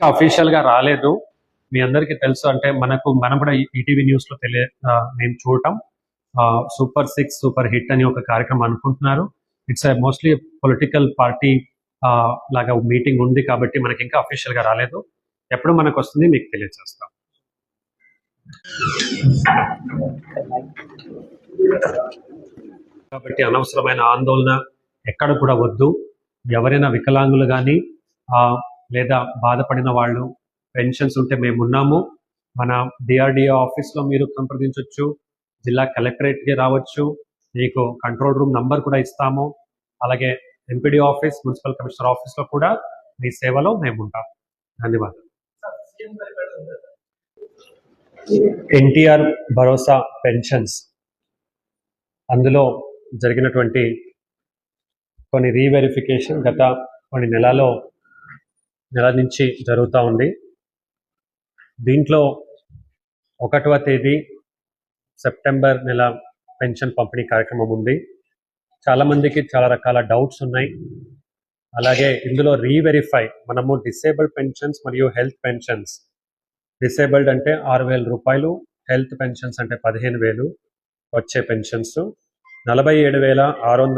అఫీషియల్గా రాలేదు. మీ అందరికీ తెలుసు అంటే మనకు మనం కూడా ఈటీవీ న్యూస్లో తెలియ మేము చూడటం. సూపర్ సిక్స్ సూపర్ హిట్ అని ఒక కార్యక్రమం అనుకుంటున్నారు. ఇట్స్ మోస్ట్లీ పొలిటికల్ పార్టీ లాగా మీటింగ్ ఉంది కాబట్టి మనకి ఇంకా అఫీషియల్గా రాలేదు. ఎప్పుడు మనకు వస్తుంది మీకు తెలియజేస్తాం కాబట్టి అనవసరమైన ఆందోళన ఎక్కడ కూడా వద్దు. ఎవరైనా వికలాంగులు కానీ లేదా బాధపడిన వాళ్ళు పెన్షన్స్ ఉంటే మేము ఉన్నాము. మన డిఆర్డిఏ ఆఫీస్లో మీరు సంప్రదించవచ్చు జిల్లా కలెక్టరేట్కి రావచ్చు. మీకు కంట్రోల్ రూమ్ నంబర్ కూడా ఇస్తాము. అలాగే ఎంపీడీ ఆఫీస్ మున్సిపల్ కమిషనర్ ఆఫీస్లో కూడా మీ సేవలో మేము ఉంటాం. ధన్యవాదాలు. ఎన్టీఆర్ భరోసా పెన్షన్స్. అందులో జరిగినటువంటి కొన్ని రీవెరిఫికేషన్ గత కొన్ని నెలలో నెల నుంచి జరుగుతూ ఉంది. దీంట్లో ఒకటవ తేదీ సెప్టెంబర్ నెల పెన్షన్ పంపిణీ కార్యక్రమం ఉంది. చాలామందికి చాలా రకాల డౌట్స్ ఉన్నాయి. అలాగే ఇందులో రీవెరిఫై మనము డిసేబుల్డ్ పెన్షన్స్ మరియు హెల్త్ పెన్షన్స్ డిసేబుల్డ్ అంటే ఆరు వేల రూపాయలు హెల్త్ పెన్షన్స్ అంటే పదిహేను వేలు వచ్చే పెన్షన్స్ నలభై ఏడు వేల ఆరు వందల